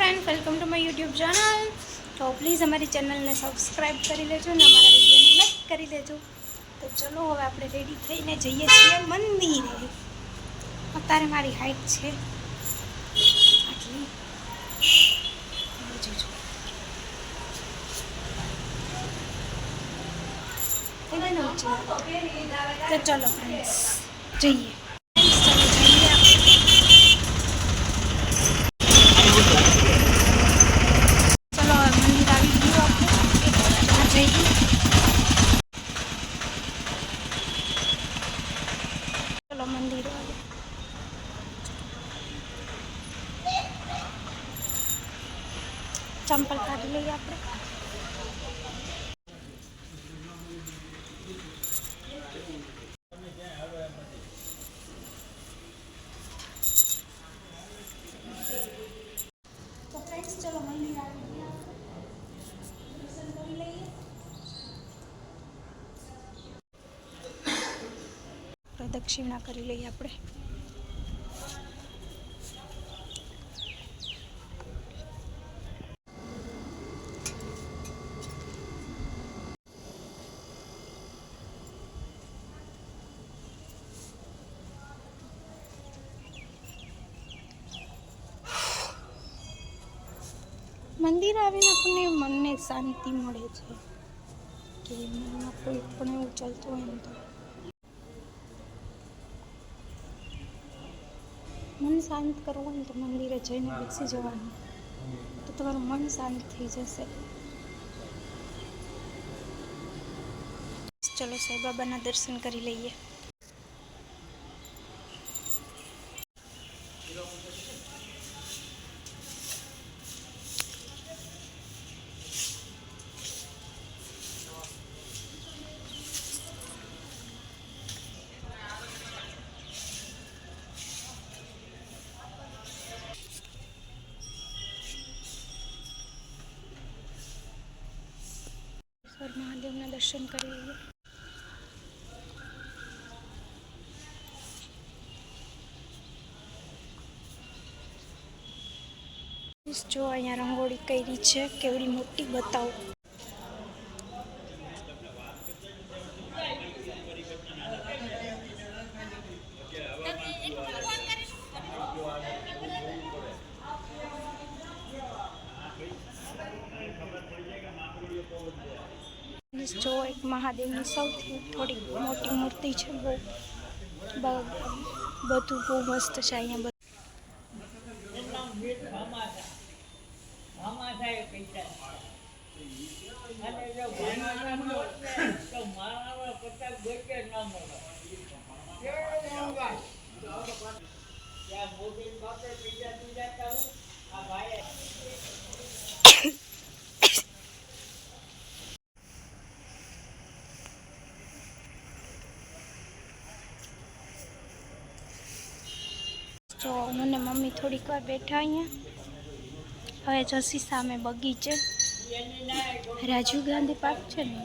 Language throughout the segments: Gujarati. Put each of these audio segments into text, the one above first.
Friend welcome to my YouTube channel તો પ્લીઝ અમારી ચેનલને સબસ્ક્રાઈબ કરી લેજો અને અમારા વિડીયોને લાઈક કરી લેજો તો ચલો હવે આપણે રેડી થઈને જઈએ છીએ મંદિરે. અત્યારે મારી હાઈટ છે આટલી? તો ચલો ફ્રેન્ડ્સ જઈએ Friends, ચલો જઈએ આપણે. ચલો હવે મંદિર આવી ગયું આપણે ચલો જઈએ ચલો મંદિર આવે ચંપલ કાઢી લઈએ આપણે. પ્રદક્ષિણા કરી લઈએ આપણે. મંદિર આવીને આપણને મનને શાંતિ મળે છે. કે મનમાં કોઈ પણ એવું ચાલતું હોય ને તો. મન શાંત કરવું હોય તો મંદિરે જઈને બેસી જવાનું. તો તમારું મન શાંત થઈ જશે. ચલો સાંઈ બાબાના દર્શન કરી લઈએ. સર મહાદેવના દર્શન કરી લઈએ. જો અહીંયા રંગોળી કરી છે કેવડી મોટી બતાવો જો એક મહાદેવની સૌથી થોડી મોટી મૂર્તિ છે બહુ. બધું બહુ મસ્ત છે અહીંયા બધું. જો મને મમ્મી થોડીક વાર બેઠા અહીંયા. હવે જસી સામે બગીચે. રાજીવ ગાંધી પાર્ક છે ને?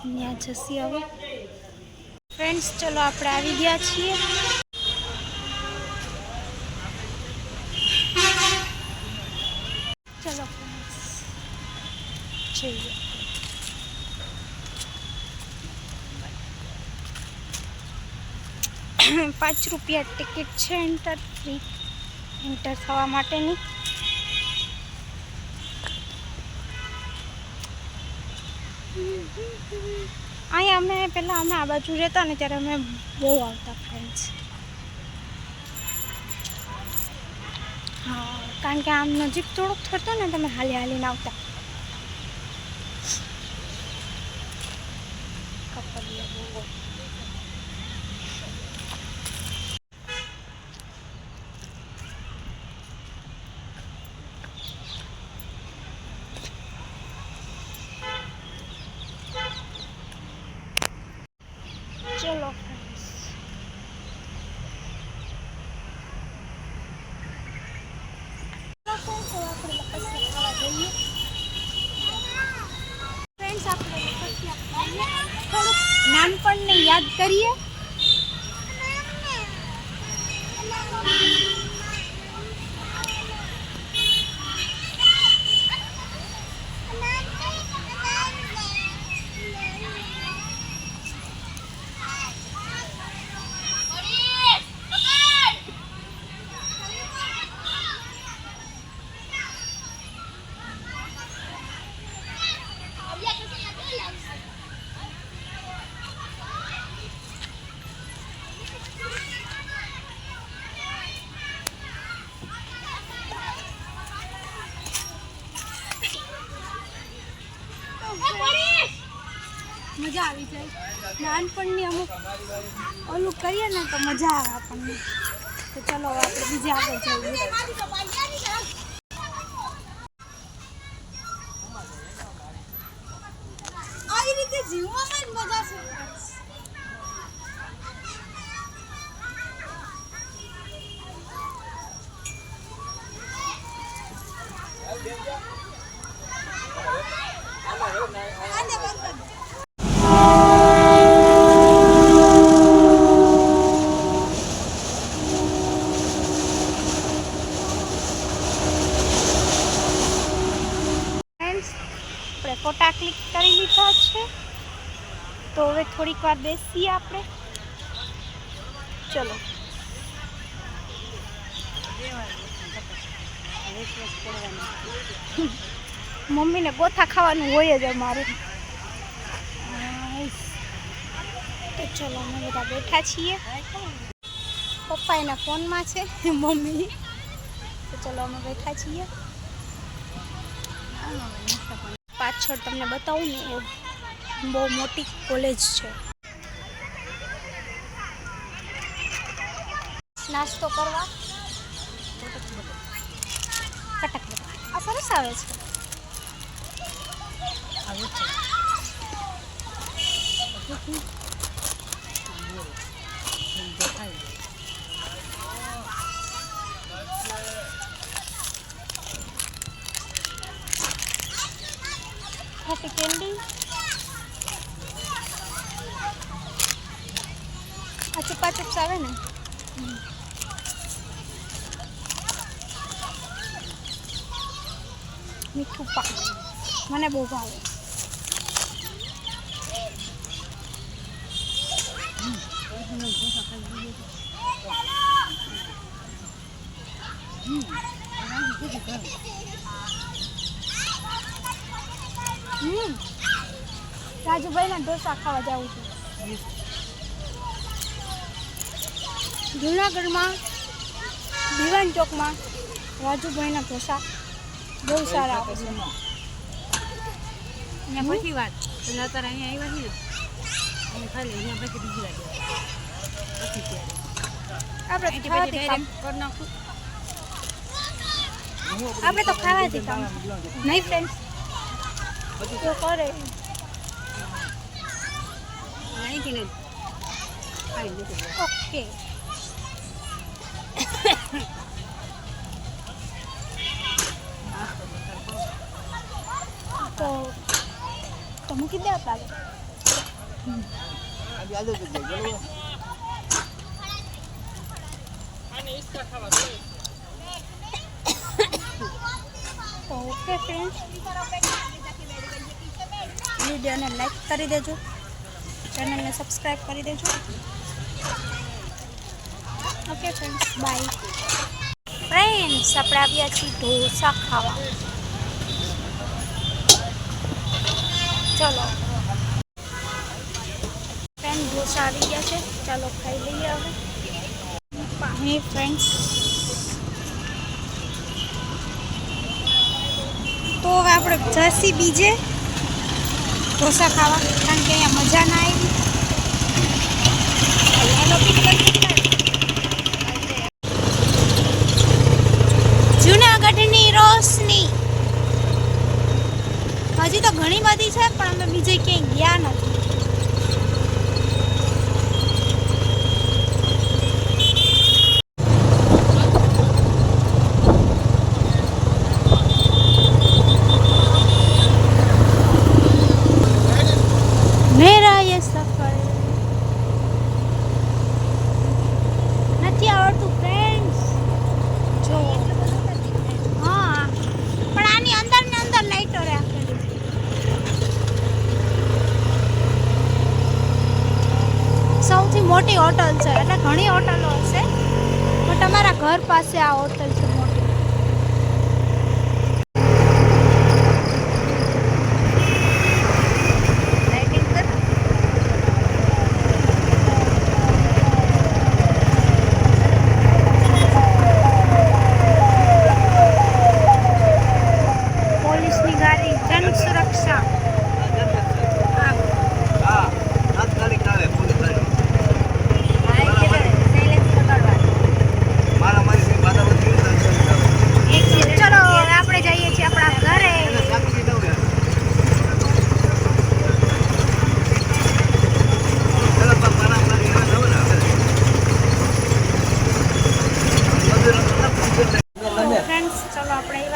ત્યાં જસી હવે. ફ્રેન્ડ્સ ચલો આપણે આવી ગયા છીએ ચલો ફ્રેન્ડ્સ જઈએ પાંચ રૂપિયા ટિકિટ છે એન્ટર ફ્રી એન્ટર થવા માટેની. અહીંયા અમે પહેલાં અમે આ બાજુ રહેતા ને ત્યારે અમે બહુ આવતા ફ્રેન્ડ્સ હા, કારણ કે આમ નજીક થોડુંક થતું ને તમે હાલી હાલીને આવતા. કપડિયા બહુ ચલો નાનપણને યાદ કરીએ. મજા આવી જાય. નાનપણની અમુક ઓલું કરીએ ને તો મજા આવે આપણને. તો ચલો આપણે બીજે આગળ જઈએ. આવી રીતે જીવવામાં જ મજા છે આને બંધ કરી દે. ફ્રેન્ડ્સ આપણે ફોટા ક્લિક કરી લીધા છે તો હવે થોડીક વાર બેસીએ આપણે. ચલો. મમ્મીને ગોથા ખાવાનું હોય જ અમારે. તો ચલો અમે બધા બેઠા છીએ. પપ્પા એના ફોનમાં છે મમ્મી. તો ચલો અમે બેઠા છીએ. પાછળ તમને બતાવું ને એ બહુ મોટી કોલેજ છે. નાસ્તો કરવા? કટક આ સરસ આવે છે. હેપી કેન્ડી આ ચુપા ચુપ્સ આવે ને? મીઠું પાક મને બહુ ભાવે. રાજુભાઈના ઢોસા ખાવા જવું છે. જુનાગઢમાં દિવાન ચોકમાં રાજુભાઈના ઢોસા બહુ સારા આવે છે અહીંયા પછી વાત એટલે અત્યારે અહીંયા આવ્યા છીએ ને ખાલી અહીંયા પછી બીજી વાત પછી ત્યારે આપણે અહીંથી ખાવાથી પછી કામ direct કરી નાખું આપણે તો ખાવાથી કામ નહીં ફ્રેન્ડ્સ તો કરે અહીંથી ને ખાઈ લીધું ઓકે તો તો મૂકી દે આપણે તો ઓકે ફ્રેન્ડ્સ વિડીયોને લાઈક કરી દેજો. ચેનલને સબસ્ક્રાઈબ કરી દેજો. ઓકે ફ્રેન્ડ્સ બાય ફ્રેન્ડ્સ આપણે આવ્યા છીએ ઢોસા ખાવા. ચલો. ફ્રેન્ડ ઢોસા આવી ગયા છે. ચાલો, ખાઈ લઈએ હવે. પાણી ફ્રેન્ડ્સ તો હવે આપણે જસી બીજે. ઢોસા ખાવા. કારણ કે અહીંયા મજા ના આવી હાલો પિક્ચર જુનાગઢની રોશની હજી તો ઘણી બધી છે પણ અમે બીજે ક્યાંય ગયા નથી મેરા યે સફર નથી આવડતું ફ્રેન્ડ્સ જો હા પણ આની અંદર ને અંદર લાઈટો રાખેલી સૌથી મોટી હોટલ છે. એટલે ઘણી હોટલો હશે. પણ તમારા ઘર પાસે આ હોટલ છે મોટી લાઇટિંગ કર પોલીસની ગાડી જન સુરક્ષા આ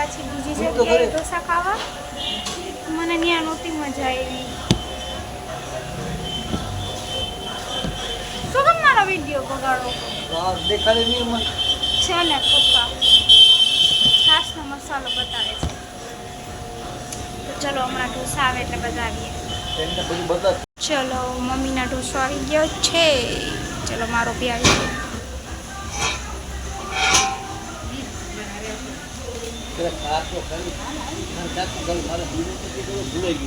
પછી બીજી હું તો જગ્યાએ ઘરે. ઢોસા ખાવા મને ત્યાં નહોતી મજા આવી શું કેમ મારો વીડિયો બગાડો આ દેખાડે છે ને પપ્પા. છાશનો મસાલો બતાવે છે. તો ચલો હમણાં ઢોસા આવે એટલે બતાવીએ એમને બધું બતા ચલો મમ્મીના ઢોસો આવી ગયો છે. ચલો મારો બી આવી ભૂલાઈ ગયું.